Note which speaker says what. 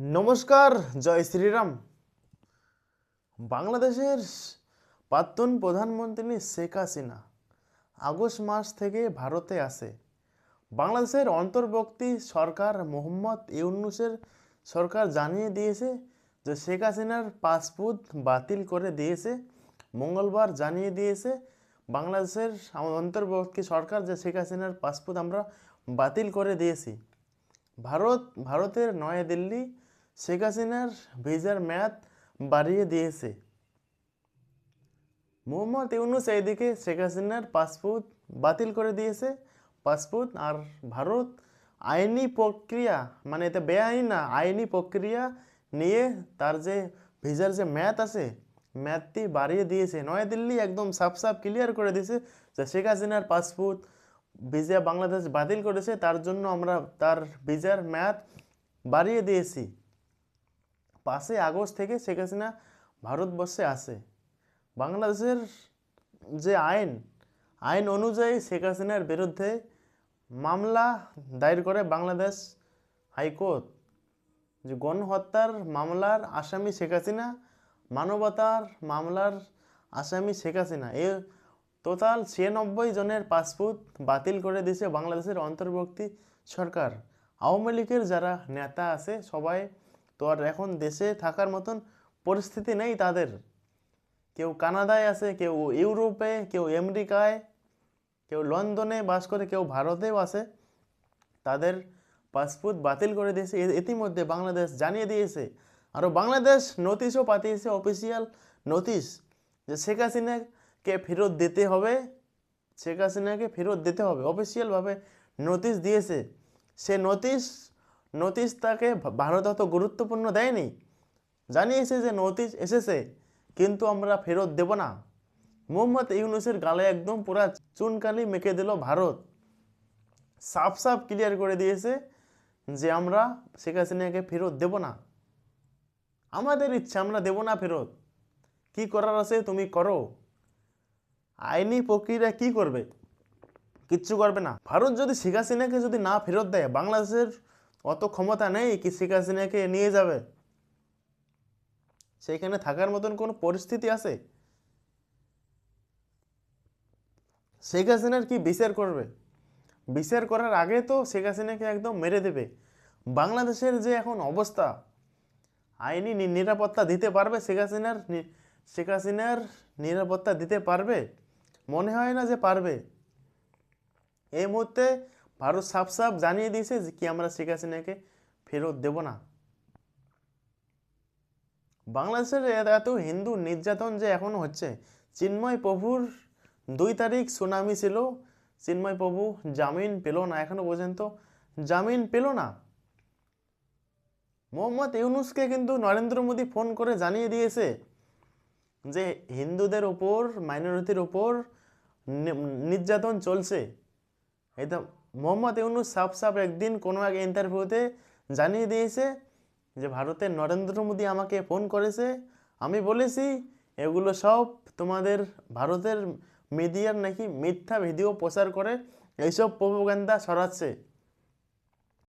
Speaker 1: নমস্কার, জয় শ্রীরাম। বাংলাদেশের প্রাক্তন প্রধানমন্ত্রী শেখ হাসিনা আগস্ট মাস থেকে ভারতে আসে বাংলাদেশের অন্তর্বর্তী সরকার মোহাম্মদ ইউনুসের সরকার জানিয়ে দিয়েছে যে শেখ হাসিনার পাসপোর্ট বাতিল করে দিয়েছে। মঙ্গলবার জানিয়ে দিয়েছে বাংলাদেশের অন্তর্বর্তী সরকার যে শেখ হাসিনার পাসপোর্ট আমরা বাতিল করে দিয়েছি। ভারত, ভারতের নয়াদিল্লি শেখ হাসিনার ভিসার মেয়াদ বাড়িয়ে দিয়েছে। মোহাম্মদ ইউনুস এইদিকে শেখ হাসিনার পাসপোর্ট বাতিল করে দিয়েছে। পাসপোর্ট আর ভারত আইনি প্রক্রিয়া মানে এটা বেআইন না, আইনি প্রক্রিয়া নিয়ে তার যে ভিসার যে মেয়াদ আছে, মেয়াদটি বাড়িয়ে দিয়েছে। নয়াদিল্লি একদম সাফ সাফ ক্লিয়ার করে দিয়েছে যে শেখ হাসিনার পাসপোর্ট ভিসা বাংলাদেশ বাতিল করেছে। তার জন্য আমরা তার ভিসার মেয়াদ বাড়িয়ে দিয়েছি। পাঁচই আগস্ট থেকে শেখ হাসিনা ভারতবর্ষে আসে। বাংলাদেশের যে আইন আইন অনুযায়ী শেখ হাসিনার বিরুদ্ধে মামলা দায়ের করে বাংলাদেশ হাইকোর্ট। যে গণহত্যার মামলার আসামি শেখ হাসিনা, মানবতার মামলার আসামি শেখ হাসিনা। এ টোটাল ছিয়ানব্বই জনের পাসপোর্ট বাতিল করে দিয়েছে বাংলাদেশের অন্তর্বর্তী সরকার। আওয়ামী লীগের যারা নেতা আছে, সবাই তো আর এখন দেশে থাকার মতন পরিস্থিতি নেই তাদের। কেউ কানাডায় আছে, কেউ ইউরোপে, কেউ আমেরিকায়, কেউ লন্ডনে বাস করে, কেউ ভারতেও আছে। তাদের পাসপোর্ট বাতিল করে দিয়েছে। ইতিমধ্যে বাংলাদেশ জানিয়ে দিয়েছে। আরও বাংলাদেশ নোটিশও পাঠিয়েছে অফিসিয়াল নোটিশ যে শেখ হাসিনাকে ফেরত দিতে হবে। শেখ হাসিনাকে ফেরত দিতে হবে। অফিসিয়ালভাবে নোটিশ দিয়েছে। সে নোটিশ নোটিশ তাকে ভারত অত গুরুত্বপূর্ণ দেয়নি। জানিয়েছে যে নোটিশ এসেছে, কিন্তু আমরা ফেরত দেব না। মোহাম্মদ ইউনুসের গালে একদম পুরা চুনকালি মেখে দিল ভারত। সাফ সাফ ক্লিয়ার করে দিয়েছে যে আমরা শেখ হাসিনাকে ফেরত দেব না। আমাদের ইচ্ছা, আমরা দেব না ফেরত। কি করার আছে তুমি করো। আইনি প্রক্রিয়া কি করবে? কিচ্ছু করবে না। ভারত যদি শেখ হাসিনাকে যদি না ফেরত দেয়, বাংলাদেশের অত ক্ষমতা নেই কি শেখ হাসিনাকে নিয়ে যাবে? সেখানে থাকার মতন কোনো পরিস্থিতি আছে? শেখ হাসিনার কি বিচার করবে? বিচার করার আগে তো শেখ হাসিনাকে একদম মেরে দেবে। বাংলাদেশের যে এখন অবস্থা, আইনি নিরাপত্তা দিতে পারবে শেখ হাসিনার শেখ হাসিনার নিরাপত্তা দিতে পারবে? মনে হয় না যে পারবে। এই মুহূর্তে ভারত সাফ সাফ জানিয়ে দিয়েছে যে কি আমরা শেখ হাসিনাকে ফেরত দেব না। বাংলাদেশের এত হিন্দু নির্যাতন যে এখনও হচ্ছে। চিন্ময় প্রভুর দুই তারিখ সুনামি ছিল। চিন্ময় প্রভু জামিন পেল না, এখনও পর্যন্ত জামিন পেল না। মোহাম্মদ ইউনুসকে কিন্তু নরেন্দ্র মোদী ফোন করে জানিয়ে দিয়েছে যে হিন্দুদের ওপর, মাইনরিটির ওপর নির্যাতন চলছে। এটা মোহাম্মদ ইউনুস সাফ সাফ একদিন কোনো এক ইন্টারভিউতে জানিয়ে দিয়েছে যে ভারতের নরেন্দ্র মোদী আমাকে ফোন করেছে। আমি বলেছি, এগুলো সব তোমাদের ভারতের মিডিয়ার নাকি মিথ্যা ভিডিও প্রচার করে, এইসব প্রোপাগান্ডা ছড়াচ্ছে।